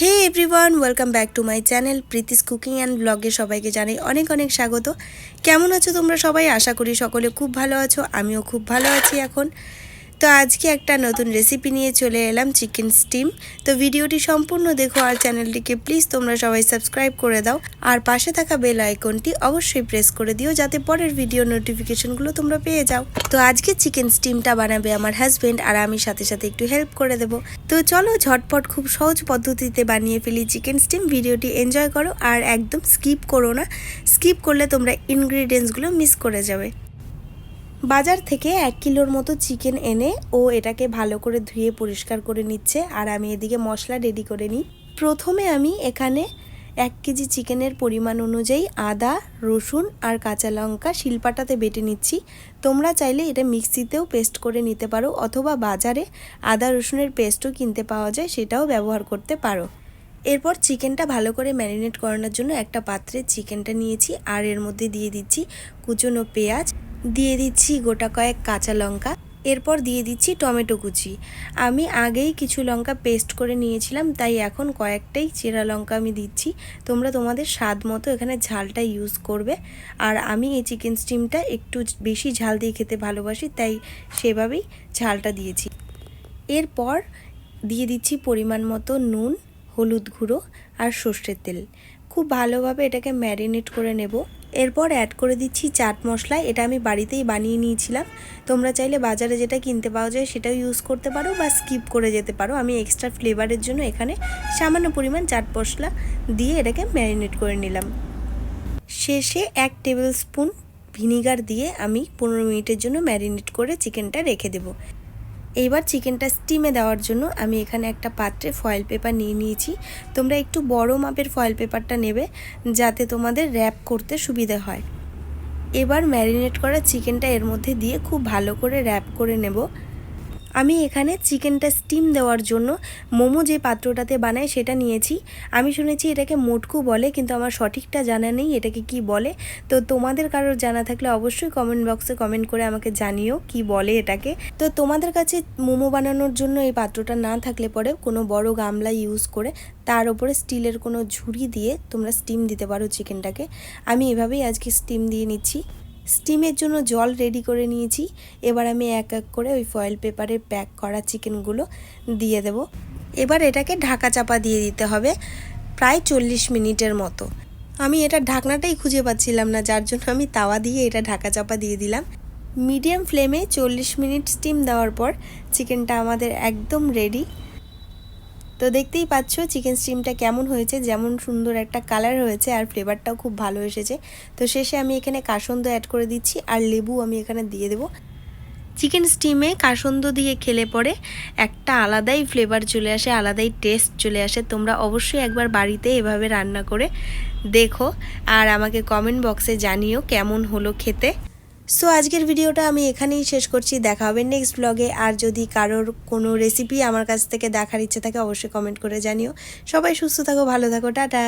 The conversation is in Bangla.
Hey everyone welcome back to my channel Preeti's cooking and ব্লগে সবাইকে জানাই অনেক অনেক স্বাগত। কেমন আছো তোমরা সবাই? আশা করি সকলে খুব ভালো আছো, আমিও খুব ভালো আছি এখন। তো আজকে একটা নতুন রেসিপি নিয়ে চলে এলাম চিকেন স্টিম তো ভিডিওটি সম্পূর্ণ দেখো আর চ্যানেলটিকে প্লিজ তোমরা সবাই সাবস্ক্রাইব করে দাও। আর পাশে থাকা বেল আইকনটি অবশ্যই প্রেস করে দিও যাতে পরের ভিডিও নোটিফিকেশনগুলো তোমরা পেয়ে যাও। তো আজকে চিকেন স্টিমটা বানাবে আমার হাজব্যান্ড আর আমি সাথে সাথে একটু হেল্প করে দেব। তো চলো ঝটপট খুব সহজ পদ্ধতিতে বানিয়ে ফেলি চিকেন স্টিম ভিডিওটি এনজয় করো আর একদম স্কিপ করো না। স্কিপ করলে তোমরা ইনগ্রিডিয়েন্টসগুলো মিস করে যাবে। বাজার থেকে এক কিলোর মতো চিকেন এনে ও এটাকে ভালো করে ধুয়ে পরিষ্কার করে নিচ্ছে আর আমি এদিকে মশলা রেডি করে নিই। প্রথমে আমি এখানে এক কেজি চিকেনের পরিমাণ অনুযায়ী আদা, রসুন আর কাঁচা লঙ্কা শিলপাটাতে বেটে নিচ্ছি। তোমরা চাইলে এটা মিক্সিতেও পেস্ট করে নিতে পারো অথবা বাজারে আদা, রসুনের পেস্টও কিনতে পাওয়া যায়, সেটাও ব্যবহার করতে পারো। এরপর চিকেনটা ভালো করে ম্যারিনেট করানোর জন্য একটা পাত্রে চিকেনটা নিয়েছি আর এর মধ্যে দিয়ে দিচ্ছি কুচনো পেঁয়াজ দিয়ে দিচ্ছি গোটা কয়েক কাঁচা লঙ্কা, এরপর দিয়ে দিচ্ছি টমেটো কুচি। আমি আগেই কিছু লঙ্কা পেস্ট করে নিয়েছিলাম, তাই এখন কয়েকটাই চেরা লঙ্কা আমি দিচ্ছি। তোমরা তোমাদের স্বাদ মতো এখানে ঝালটা ইউজ করবে। আর আমি এই চিকেন স্টিমটা একটু বেশি ঝাল দিয়ে খেতে ভালোবাসি, তাই সেভাবেই ঝালটা দিয়েছি। এরপর দিয়ে দিচ্ছি পরিমাণ মতো নুন, হলুদ গুঁড়ো আর সর্ষের তেল। খুব ভালোভাবে এটাকে ম্যারিনেট করে নেব। এরপর অ্যাড করে দিচ্ছি চাট মশলা। এটা আমি বাড়িতেই বানিয়ে নিয়েছিলাম। তোমরা চাইলে বাজারে যেটা কিনতে পাওয়া যায় সেটাও ইউজ করতে পারো বা স্কিপ করে যেতে পারো। আমি এক্সট্রা ফ্লেভারের জন্য এখানে সামান্য পরিমাণ চাট মশলা দিয়ে এটাকে ম্যারিনেট করে নিলাম। শেষে এক টেবিল স্পুন ভিনিগার দিয়ে আমি পনেরো মিনিটের জন্য ম্যারিনেট করে চিকেনটা রেখে দেবো। এইবার চিকেনটা স্টিমে দেওয়ার জন্য আমি এখানে একটা পাত্রে ফয়েল পেপার নিয়ে নিয়েছি। তোমরা একটু বড় মাপের ফয়েল পেপারটা নেবে, যাতে তোমাদের র্যাপ করতে সুবিধে হয়। এবার ম্যারিনেট করা চিকেনটা এর মধ্যে দিয়ে খুব ভালো করে র্যাপ করে নেব। আমি এখানে চিকেনটা স্টিম দেওয়ার জন্য মোমো যে পাত্রটাতে বানায় সেটা নিয়েছি। আমি শুনেছি এটাকে মোটকু বলে, কিন্তু আমার সঠিকটা জানা নেই এটাকে কি বলে। তো তোমাদের কারোর জানা থাকলে অবশ্যই কমেন্ট বক্সে কমেন্ট করে আমাকে জানিও কি বলে এটাকে। তো তোমাদের কাছে মোমো বানানোর জন্য এই পাত্রটা না থাকলে পরে কোনো বড় গামলা ইউজ করে তার উপরে স্টিলের কোনো ঝুড়ি দিয়ে তোমরা স্টিম দিতে পারো চিকেনটাকে। আমি এভাবেই আজকে স্টিম দিয়ে নিচ্ছি। স্টিমের জন্য জল রেডি করে নিয়েছি। এবার আমি এক এক করে ওই ফয়েল পেপারে প্যাক করা চিকেনগুলো দিয়ে দেব। এবার এটাকে ঢাকা চাপা দিয়ে দিতে হবে প্রায় চল্লিশ মিনিটের মতো। আমি এটা ঢাকনাটাই খুঁজে পাচ্ছিলাম না, যার জন্য আমি তাওয়া দিয়ে এটা ঢাকা চাপা দিয়ে দিলাম। মিডিয়াম ফ্লেমে চল্লিশ মিনিট স্টিম দেওয়ার পর চিকেনটা আমাদের একদম রেডি তো দেখতেই পাচ্ছ চিকেন স্টিমটা কেমন হয়েছে, যেমন সুন্দর একটা কালার হয়েছে আর ফ্লেভারটাও খুব ভালো এসেছে। তো শেষে আমি এখানে কাসন্দ অ্যাড করে দিচ্ছি আর লেবু আমি এখানে দিয়ে দেবো। চিকেন স্টিমে কাসন্দ দিয়ে খেলে পরে একটা আলাদাই ফ্লেভার চলে আসে, আলাদাই টেস্ট চলে আসে। তোমরা অবশ্যই একবার বাড়িতে এভাবে রান্না করে দেখো আর আমাকে কমেন্ট বক্সে জানিও কেমন হলো খেতে। সো আজকের ভিডিওটা আমি এখানেই শেষ করছি। দেখা হবে নেক্সট ব্লগে আর যদি কারোর কোনো রেসিপি আমার কাছ থেকে দেখার ইচ্ছে থাকে, অবশ্যই কমেন্ট করে জানিও। সবাই সুস্থ থাকো, ভালো থাকো, টাটা।